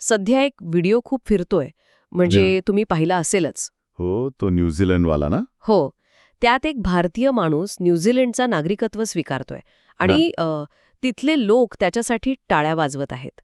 सध्या एक व्हिडिओ खूप फिरतोय म्हणजे तुम्ही पाहिला असेलच. हो तो न्यूझीलंडवाला ना? हो त्यात एक भारतीय माणूस न्यूझीलंडचा नागरिकत्व स्वीकारतोय आणि तिथले लोक त्याच्यासाठी टाळ्या वाजवत आहेत.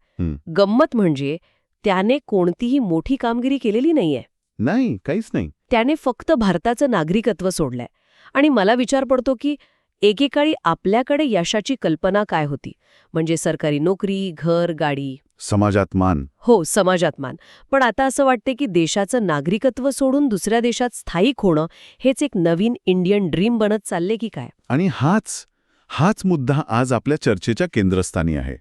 गंमत म्हणजे त्याने कोणतीही मोठी कामगिरी केलेली नाहीये. नाही काहीच नाही. त्याने फक्त भारताचं नागरिकत्व सोडलंय. आणि मला विचार पडतो की एकेकाळी आपल्याकडे यशाची कल्पना काय होती? म्हणजे सरकारी नोकरी घर गाडी. समाजात मान. हो समाजात मान. पण आता असं वाटते की देशाचं नागरिकत्व सोडून दुसऱ्या देशात स्थायिक होणं हेच एक नवीन इंडियन ड्रीम बनत चालले की काय? आणि हाच हाच मुद्दा आज आपल्या चर्चेच्या केंद्रस्थानी आहे.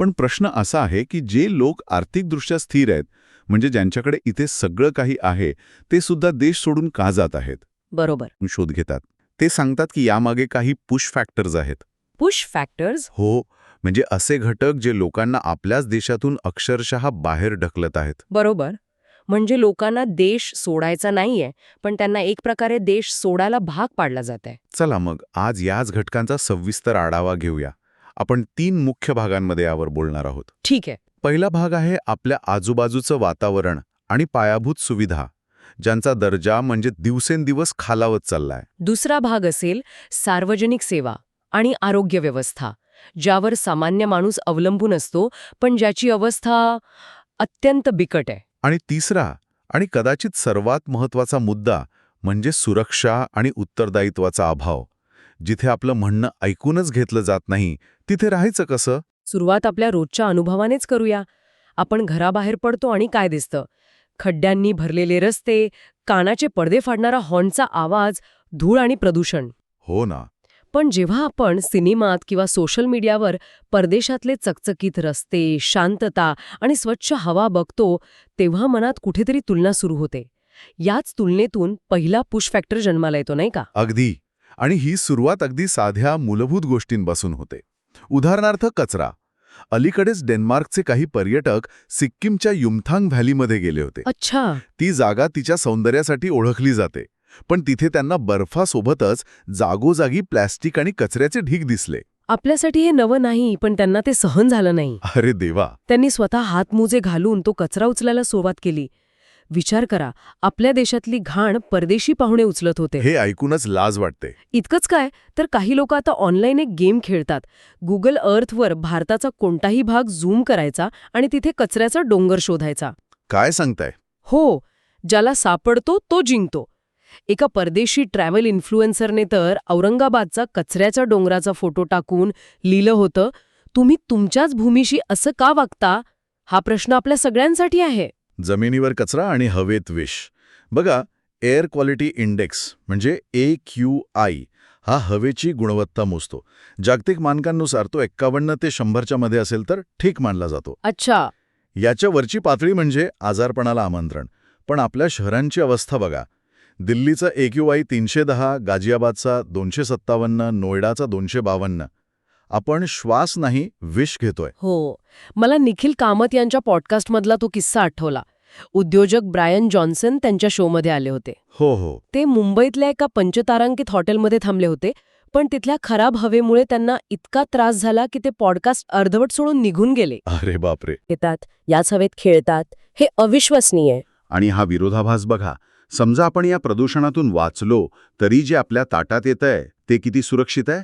पण प्रश्न असा आहे की जे लोक आर्थिकदृष्ट्या स्थिर आहेत म्हणजे ज्यांच्याकडे इथे सगळं काही आहे ते सुद्धा देश सोडून का जात आहेत? बरोबर. शोध घेतात. ते सांगतात की यामागे काही पुश फॅक्टर्स आहेत. पुश फॅक्टर्स हो. म्हणजे असे घटक जे लोकांना आपल्याच देशातून अक्षरशः बाहेर ढकलत आहेत. बरोबर. म्हणजे लोकांना देश सोडायचा नाहीये पण त्यांना एक प्रकारे देश सोडायला भाग पाडला जात आहे चला मग आज याच घटकांचा सविस्तर आढावा घेऊया. आपण तीन मुख्य भागांमध्ये यावर बोलणार आहोत. ठीक आहे. पहिला भाग आहे आपल्या आजूबाजूचं वातावरण आणि पायाभूत सुविधा ज्यांचा दर्जा म्हणजे दिवसेंदिवस खालावत चाललाय. दुसरा भाग असेल सार्वजनिक सेवा आणि आरोग्य व्यवस्था. ज्यावर सामान्य माणूस अवलंबून असतो पण ज्याची अवस्था अत्यंत बिकट आहे. आणि तिसरा आणि कदाचित सर्वात महत्त्वाचा मुद्दा म्हणजे सुरक्षा आणि उत्तरदायित्वाचा अभाव. जिथे आपलं म्हणणं ऐकूनच घेतलं जात नाही तिथे राहायचं कसं? सुरुवात आपल्या रोजच्या अनुभवानेच करूया. आपण घराबाहेर पडतो आणि काय दिसतं? खड्ड्यांनी भरलेले रस्ते कानाचे पडदे फाडणारा हॉर्नचा आवाज धूळ आणि प्रदूषण. हो ना. पण जेव्हा आपण सिनेमात किंवा सोशल मीडियावर परदेशातले चकचकीत रस्ते शांतता आणि स्वच्छ हवा बघतो तेव्हा मनात कुठेतरी तुलना सुरू होते. याच तुलनेतून पहिला पुश फॅक्टर जन्माला येतो नाही का? अगदी. आणि ही सुरुवात अगदी साध्या मूलभूत गोष्टींपासून होते. उदाहरणार्थ कचरा. अलीकडेच डेन्मार्कचे काही पर्यटक सिक्कीमच्या युमथांग व्हॅलीमध्ये गेले होते. अच्छा. ती जागा तिच्या सौंदर्यासाठी ओळखली जाते. पण तिथे त्यांना बर्फासोबतच जागोजागी प्लॅस्टिक आणि कचऱ्याचे ढीग दिसले. आपल्यासाठी हे नवं नाही पण त्यांना ते सहन झालं नाही. अरे देवा! त्यांनी स्वतः हातमोजे घालून तो कचरा उचलायला सुरुवात केली. विचार करा आपल्या देशातली घाण परदेशी पाहुणे उचलत होते. हे ऐकूनच लाज वाटते. इतकंच काय? तर काही लोक आता ऑनलाईन एक गेम खेळतात. गुगल अर्थवर भारताचा कोणताही भाग झूम करायचा आणि तिथे कचऱ्याचा डोंगर शोधायचा. काय सांगताय? हो ज्याला सापडतो तो जिंकतो. एका परदेशी ट्रॅव्हल इन्फ्लुएन्सरने तर औरंगाबादचा कचऱ्याच्या डोंगराचा फोटो टाकून लिहिलं होतं तुम्ही तुमच्याच भूमीशी असं का वागता? हा प्रश्न आपल्या सगळ्यांसाठी आहे. जमिनीवर कचरा आणि हवेत विष. बघा एअर क्वालिटी इंडेक्स म्हणजे ए क्यू आय हा हवेची गुणवत्ता मोजतो. जागतिक मानकांनुसार तो एक्कावन्न ते शंभरच्या मध्ये असेल तर ठीक मानला जातो. अच्छा. याच्या वरची पातळी म्हणजे आजारपणाला आमंत्रण. पण आपल्या शहरांची अवस्था बघा. दिल्लीचा ए क्यू आय तीनशे दहा गाझियाबादचा दोनशे सत्तावन्न नोएडाचा दोनशे बावन्न. आपण श्वास नाही विष घेतोय. हो. मला निखिल कामत यांच्या पॉडकास्टमधला तो किस्सा आठवला. उद्योजक ब्रायन जॉन्सन त्यांच्या शोमध्ये आले होते. हो हो. ते मुंबईतल्या एका पंचतारांकित हॉटेलमध्ये थांबले होते पण तिथल्या खराब हवेमुळे त्यांना इतका त्रास झाला की ते पॉडकास्ट अर्धवट सोडून निघून गेले. अरे बापरे. येतात याच हवेत खेळतात हे अविश्वसनीय. आणि हा विरोधाभास बघा समजा आपण या प्रदूषणातून वाचलो तरी जे आपल्या ताटात येतंय ते किती सुरक्षित आहे?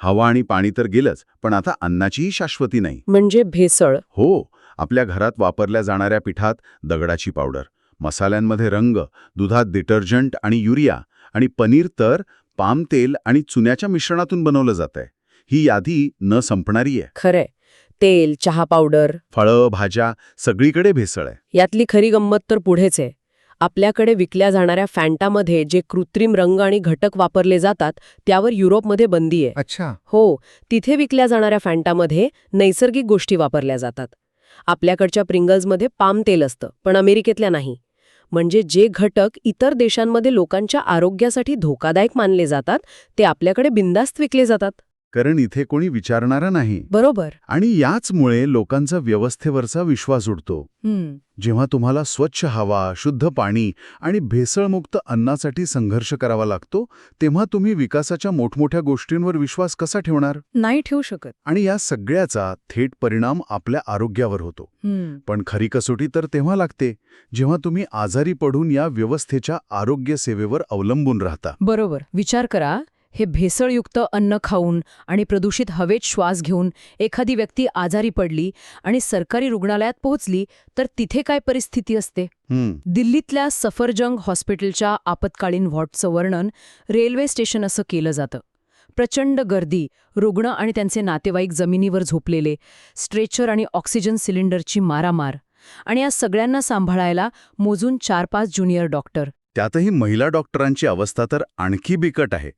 हवा आणि पाणी तर गेलंच पण आता अन्नाचीही शाश्वती नाही. म्हणजे भेसळ. हो आपल्या घरात वापरल्या जाणाऱ्या पिठात दगडाची पावडर मसाल्यांमध्ये रंग दुधात डिटर्जंट आणि युरिया आणि पनीर तर पाम तेल आणि चुन्याच्या मिश्रणातून बनवलं जातंय. ही यादी न संपणारी आहे खरंय. तेल चहा पावडर. फळं भाज्या सगळीकडे भेसळ आहे. यातली खरी गंमत तर पुढेच आहे. आपल्याकडे विकल्या जाणाऱ्या फॅन्टामध्ये जे कृत्रिम रंग आणि घटक वापरले जातात त्यावर युरोपमध्ये बंदी आहे. अच्छा. हो तिथे विकल्या जाणाऱ्या फॅन्टामध्ये नैसर्गिक गोष्टी वापरल्या जातात. आपल्याकडच्या प्रिंगल्समध्ये पाम तेल असतं पण अमेरिकेतल्या नाही. म्हणजे जे घटक इतर देशांमध्ये लोकांच्या आरोग्यासाठी धोकादायक मानले जातात ते आपल्याकडे बिंदास्त विकले जातात. कारण इथे कोणी विचारणारं नाही. बरोबर. आणि याचमुळे लोकांचा व्यवस्थेवरचा विश्वास उडतो. जेव्हा तुम्हाला स्वच्छ हवा शुद्ध पाणी आणि भेसळमुक्त अन्नासाठी संघर्ष करावा लागतो तेव्हा तुम्ही विकासाच्या मोठमोठ्या गोष्टींवर विश्वास कसा ठेवणार? नाही ठेवू शकत. आणि या सगळ्याचा थेट परिणाम आपल्या आरोग्यावर होतो. पण खरी कसोटी तर तेव्हा लागते जेव्हा तुम्ही आजारी पडून या व्यवस्थेच्या आरोग्य सेवेवर अवलंबून राहता. बरोबर. विचार करा. हे भेसळयुक्त अन्न खाऊन आणि प्रदूषित हवेत श्वास घेऊन एखादी व्यक्ती आजारी पडली आणि सरकारी रुग्णालयात पोहोचली तर तिथे काय परिस्थिती असते? दिल्लीतल्या सफरजंग हॉस्पिटलच्या आपत्कालीन वॉर्डचं वर्णन रेल्वे स्टेशन असं केलं जातं. प्रचंड गर्दी रुग्ण आणि त्यांचे नातेवाईक जमिनीवर झोपलेले स्ट्रेचर आणि ऑक्सिजन सिलेंडरची मारामार आणि या सगळ्यांना सांभाळायला मोजून चार पाच ज्युनियर डॉक्टर. त्यातही महिला डॉक्टरांची अवस्था तर आणखी बिकट आहे.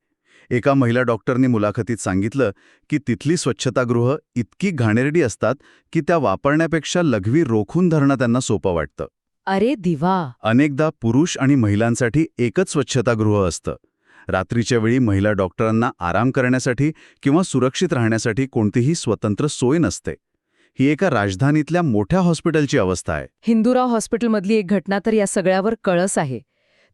एका महिला डॉक्टरनी मुलाखतीत सांगितलं की तिथली स्वच्छतागृह इतकी घाणेरडी असतात की त्या वापरण्यापेक्षा लघवी रोखून धरणं त्यांना सोपं वाटतं. अरे दिवा! अनेकदा पुरुष आणि महिलांसाठी एकच स्वच्छतागृह असतं. रात्रीच्या वेळी महिला डॉक्टरांना आराम करण्यासाठी किंवा सुरक्षित राहण्यासाठी कोणतीही स्वतंत्र सोय नसते. ही एका राजधानीतल्या मोठ्या हॉस्पिटलची अवस्था आहे. हिंदुराव हॉस्पिटलमधली एक घटना तर या सगळ्यावर कळस आहे.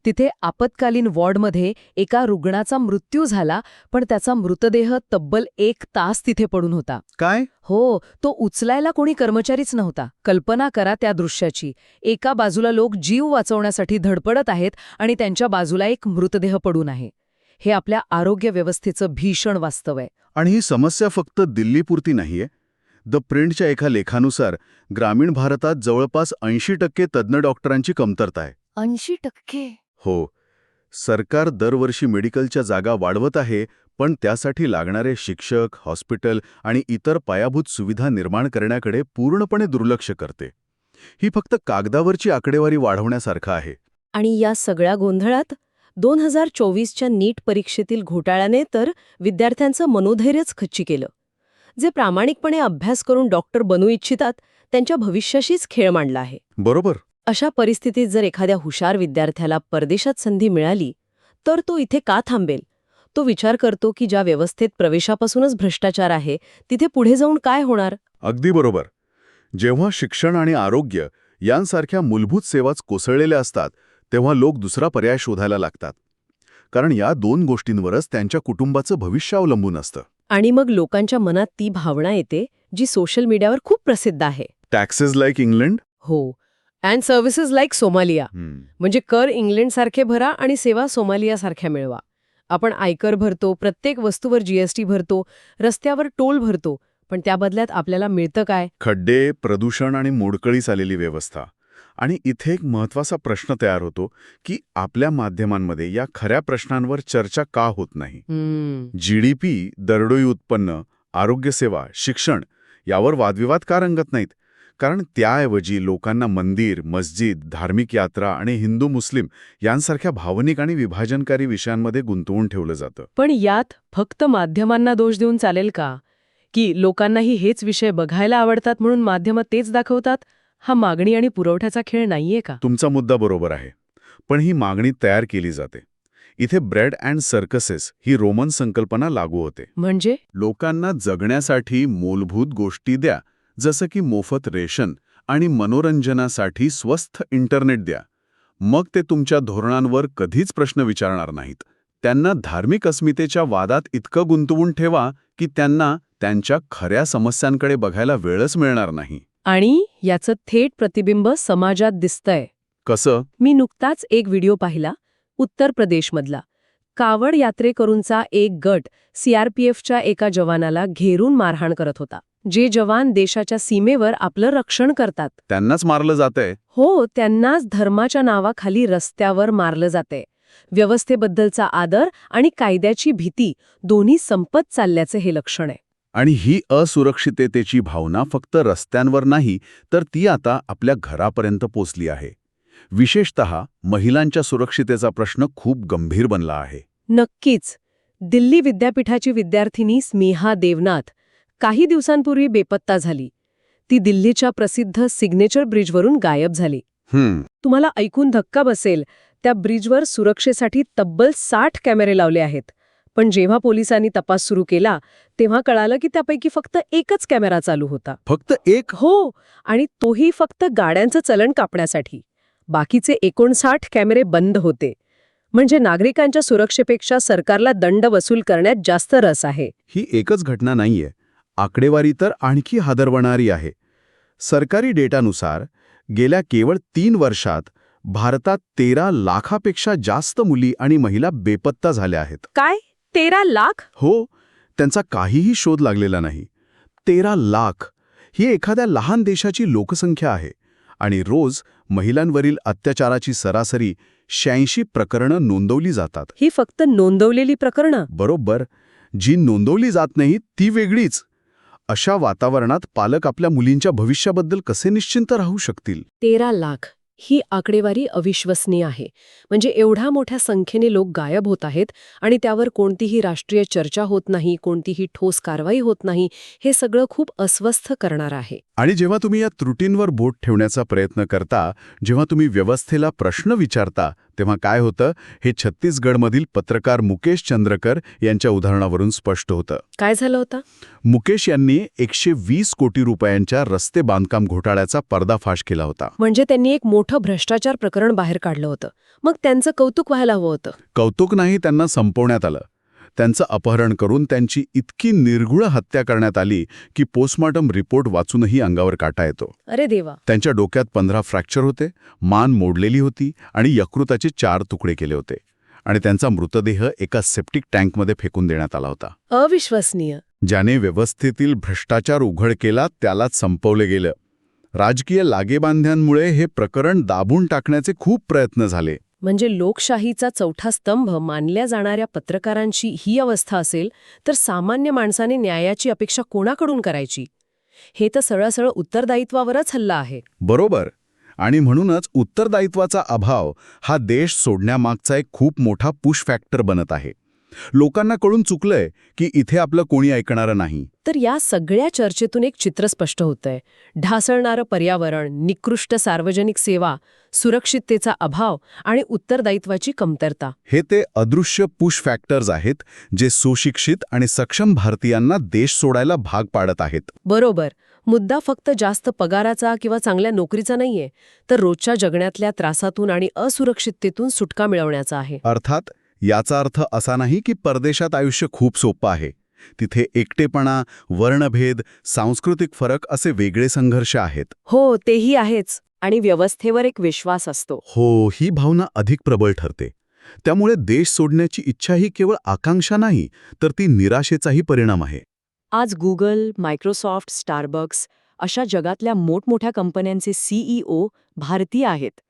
तिथे आपत्कालीन वॉर्डमध्ये एका रुग्णाचा मृत्यू झाला पण त्याचा मृतदेह तब्बल एक तास तिथे पडून होता. काय? हो तो उचलायला कोणी कर्मचारीच नव्हता. कल्पना करा त्या दृश्याची. एका बाजूला लोक जीव वाचवण्यासाठी धडपडत आहेत आणि त्यांच्या बाजूला एक मृतदेह पडून आहे. हे आपल्या आरोग्य व्यवस्थेचं भीषण वास्तव आहे. आणि ही समस्या फक्त दिल्लीपुरती नाहीये. द प्रिंटच्या एका लेखानुसार ग्रामीण भारतात जवळपास ऐंशी टक्के तज्ज्ञ डॉक्टरांची कमतरता आहे. ऐंशी टक्के? हो सरकार दरवर्षी मेडिकलच्या जागा वाढवत आहे पण त्यासाठी लागणारे शिक्षक हॉस्पिटल आणि इतर पायाभूत सुविधा निर्माण करण्याकडे पूर्णपणे दुर्लक्ष करते. ही फक्त कागदावरची आकडेवारी वाढवण्यासारखं आहे. आणि या सगळ्या गोंधळात दोन हजार चोवीसच्या नीट परीक्षेतील घोटाळ्याने तर विद्यार्थ्यांचं मनोधैर्यच खच्ची केलं. जे प्रामाणिकपणे अभ्यास करून डॉक्टर बनू इच्छितात त्यांच्या भविष्याशीच खेळ मांडला आहे. बरोबर. अशा परिस्थितीत जर एखाद्या हुशार विद्यार्थ्याला परदेशात संधी मिळाली तर तो इथे का थांबेल? तो विचार करतो की ज्या व्यवस्थेत प्रवेशापासूनच भ्रष्टाचार आहे तिथे पुढे जाऊन काय होणार? अगदी बरोबर. जेव्हा शिक्षण आणि आरोग्य यांसारख्या मूलभूत सेवाच कोसळलेल्या असतात तेव्हा लोक दुसरा पर्याय शोधायला लागतात. कारण या दोन गोष्टींवरच त्यांच्या कुटुंबाचं भविष्य अवलंबून असतं. आणि मग लोकांच्या मनात ती भावना येते जी सोशल मीडियावर खूप प्रसिद्ध आहे. टॅक्सेस लाईक इंग्लंड हो. अँड सर्व्हिसेस लाईक सोमालिया म्हणजे कर इंग्लंडसारखे भरा आणि सेवा सोमालियासारख्या मिळवा. आपण आयकर भरतो प्रत्येक वस्तूवर जीएसटी भरतो रस्त्यावर टोल भरतो पण त्या बदल्यात आपल्याला मिळतं काय? खड्डे प्रदूषण आणि मोडकळीस आलेली व्यवस्था. आणि इथे एक महत्त्वाचा प्रश्न तयार होतो की आपल्या माध्यमांमध्ये या खऱ्या प्रश्नांवर चर्चा का होत नाही? जीडीपी दरडोई उत्पन्न आरोग्यसेवा शिक्षण यावर वादविवाद का रंगत नाहीत? कारण त्याऐवजी लोकांना मंदिर मस्जिद धार्मिक यात्रा आणि हिंदू मुस्लिम यांसारख्या भावनिक आणि विभाजनकारी विषयांमध्ये गुंतवून ठेवलं जातं. पण यात फक्त माध्यमांना दोष देऊन चालेल का? की लोकांनाही हेच विषय बघायला आवडतात म्हणून माध्यमं तेच दाखवतात? हा मागणी आणि पुरवठ्याचा खेळ नाहीये का? तुमचा मुद्दा बरोबर आहे. पण ही मागणी तयार केली जाते. इथे ब्रेड अँड सर्कसेस ही रोमन संकल्पना लागू होते. म्हणजे? लोकांना जगण्यासाठी मूलभूत गोष्टी द्या जसं की मोफत रेशन आणि मनोरंजनासाठी स्वस्थ इंटरनेट द्या. मग ते तुमच्या धोरणांवर कधीच प्रश्न विचारणार नाहीत. त्यांना धार्मिक अस्मितेच्या वादात इतकं गुंतवून ठेवा की त्यांना त्यांच्या खऱ्या समस्यांकडे बघायला वेळच मिळणार नाही. आणि याचं थेट प्रतिबिंब समाजात दिसतंय. कसं? मी नुकताच एक व्हिडिओ पाहिला उत्तर प्रदेशमधला. कावड यात्रेकरूंचा एक गट सीआरपीएफच्या एका जवानाला घेरून मारहाण करत होता. जे जवान देशाच्या सीमेवर आपलं रक्षण करतात. त्यांनाच मारलं जातंय. हो त्यांनाच धर्माच्या नावाखाली रस्त्यावर मारलं जाते व्यवस्थेबद्दलचा आदर आणि कायद्याची भीती दोन्ही संपत चालल्याचे हे लक्षण आहे. आणि ही असुरक्षिततेची भावना फक्त रस्त्यांवर नाही तर ती आता आपल्या घरापर्यंत पोचली आहे. विशेषत महिलांच्या सुरक्षितेचा प्रश्न खूप गंभीर बनला आहे. नक्कीच. दिल्ली विद्यापीठाची विद्यार्थिनी स्मिहा देवनाथ काही दिवसांपूर्वी बेपत्ता झाली. ती दिल्लीच्या प्रसिद्ध सिग्नेचर ब्रिजवरून गायब झाली. तुम्हाला ऐकून धक्का बसेल त्या ब्रिजवर सुरक्षेसाठी तब्बल साठ कॅमेरे लावले आहेत. पण जेव्हा पोलिसांनी तपास सुरू केला तेव्हा कळालं की त्यापैकी फक्त एकच कॅमेरा चालू होता. फक्त एक? हो आणि तोही फक्त गाड्यांचं चलन कापण्यासाठी. बाकीचे एकोणसाठ कॅमेरे बंद होते. म्हणजे नागरिकांच्या सुरक्षेपेक्षा सरकारला दंड वसूल करण्यात जास्त रस आहे. ही एकच घटना नाहीये. आकडेवारी तर आणखी हादरवणारी आहे. सरकारी डेटानुसार गेल्या केवळ तीन वर्षात भारतात तेरा लाखापेक्षा जास्त मुली आणि महिला बेपत्ता झाल्या आहेत. काय? तेरा लाख? हो त्यांचा काहीही शोध लागलेला नाही. तेरा लाख ही एखाद्या लहान देशाची लोकसंख्या आहे आणि रोज महिलांवरील अत्याचाराची सरासरी शहाऐंशी प्रकरणं नोंदवली जातात. ही फक्त नोंदवलेली प्रकरणं? बरोबर जी नोंदवली जात नाही ती वेगळीच. अशा वातावरणात पालक आपल्या मुलींच्या भविष्याबद्दल कसे निश्चिंत राहू शकतील? तेरा लाख ही आकडेवारी अविश्वसनीय आहे. म्हणजे एवढ्या मोठ्या संख्येने लोक गायब होत आहेत आणि त्यावर कोणतीही राष्ट्रीय चर्चा होत नाही कोणतीही ठोस कारवाई होत नाही हे सगळं खूप अस्वस्थ करणार आहे. आणि जेव्हा तुम्ही या त्रुटींवर बोट ठेवण्याचा प्रयत्न करता जेव्हा तुम्ही व्यवस्थेला प्रश्न विचारता तेव्हा काय होतं? हे छत्तीसगडमधील पत्रकार मुकेश चंद्रकर यांच्या उदाहरणावरून स्पष्ट होतं. काय झालं होतं? मुकेश यांनी एकशे वीस कोटी रुपयांच्या रस्ते बांधकाम घोटाळ्याचा पर्दाफाश केला होता. म्हणजे त्यांनी एक मोठं भ्रष्टाचार प्रकरण बाहेर काढलं होतं. मग त्यांचं कौतुक व्हायला हवं होतं. कौतुक नाही त्यांना संपवण्यात आलं. त्यांचं अपहरण करून त्यांची इतकी निर्घुळ हत्या करण्यात आली की पोस्टमॉर्टम रिपोर्ट वाचूनही अंगावर काटा येतो. अरे देवा. त्यांच्या डोक्यात पंधरा फ्रॅक्चर होते मान मोडलेली होती आणि यकृताचे चार तुकडे केले होते आणि त्यांचा मृतदेह एका सेप्टिक टँकमध्ये फेकून देण्यात आला होता. अविश्वसनीय. ज्याने व्यवस्थेतील भ्रष्टाचार उघड केला त्यालाच संपवले गेलं. राजकीय लागेबांध्यांमुळे हे प्रकरण दाबून टाकण्याचे खूप प्रयत्न झाले. म्हणजे लोकशाहीचा चौथा स्तंभ मानल्या जाणाऱ्या पत्रकारांची ही अवस्था असेल तर सामान्य माणसाने न्यायाची अपेक्षा कोणाकडून करायची? हे तर सरळसरळ उत्तरदायित्वावरच हल्ला आहे. बरोबर. आणि म्हणूनच उत्तरदायित्वाचा अभाव हा देश सोडण्यामागचा एक खूप मोठा पुश फॅक्टर बनत आहे. लोकांना कळून चुकलंय की इथे आपलं कोणी ऐकणारं नाही. तर या सगळ्या चर्चेतून एक चित्र स्पष्ट होतंय. ढासळणारं पर्यावरण निकृष्ट सार्वजनिक सेवा सुरक्षिततेचा अभाव आणि उत्तरदायित्वाची कमतरता. हे ते अदृश्य पुश फॅक्टर्स आहेत जे सुशिक्षित आणि सक्षम भारतीयांना देश सोडायला भाग पाडत आहेत. बरोबर. मुद्दा फक्त जास्त पगाराचा किंवा चांगल्या नोकरीचा नाहीये तर रोजच्या जगण्यातल्या त्रासातून आणि असुरक्षिततेतून सुटका मिळवण्याचा आहे. अर्थात याचा अर्थ असा नाही की परदेशात आयुष्य खूप सोपं आहे. तिथे एकटेपणा वर्णभेद सांस्कृतिक फरक असे वेगळे संघर्ष आहेत. हो तेही आहेच आणि व्यवस्थेवर एक विश्वास असतो. हो ही भावना अधिक प्रबळ ठरते. त्यामुळे देश सोडण्याची इच्छा ही केवळ आकांक्षा नाही तर ती निराशेचाही परिणाम आहे. आज गुगल मायक्रोसॉफ्ट स्टारबक्स अशा जगातल्या मोठमोठ्या कंपन्यांचे सीईओ भारतीय आहेत.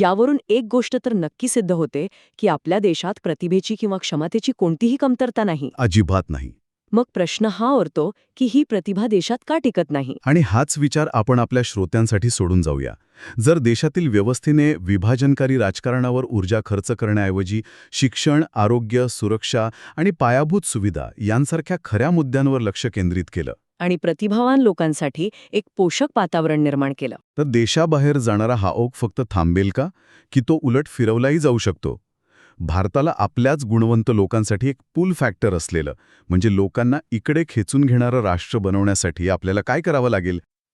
यावरून एक गोष्ट तर नक्की सिद्ध होते की आपल्या देशात प्रतिभेची किंवा क्षमतेची कोणतीही कमतरता नाही. अजिबात नाही. मग प्रश्न हा उरतो की ही प्रतिभा देशात का टिकत नाही? आणि हाच विचार आपण आपल्या श्रोत्यांसाठी सोडून जाऊया. जर देशातील व्यवस्थेने विभाजनकारी राजकारणावर ऊर्जा खर्च करण्याऐवजी शिक्षण आरोग्य सुरक्षा आणि पायाभूत सुविधा यांसारख्या खऱ्या मुद्द्यांवर लक्ष केंद्रित केलं आणि प्रतिभावान लोकांसाठी एक पोषक वातावरण निर्माण केलं. तर देशाबाहेर जाणारा हा ओघ फक्त थांबेल का? की तो उलट फिरवलाही जाऊ शकतो? भारताला आपल्याच गुणवंत लोकांसाठी एक पूल फॅक्टर असलेलं म्हणजे लोकांना इकडे खेचून घेणारं राष्ट्र बनवण्यासाठी आपल्याला काय करावं लागेल?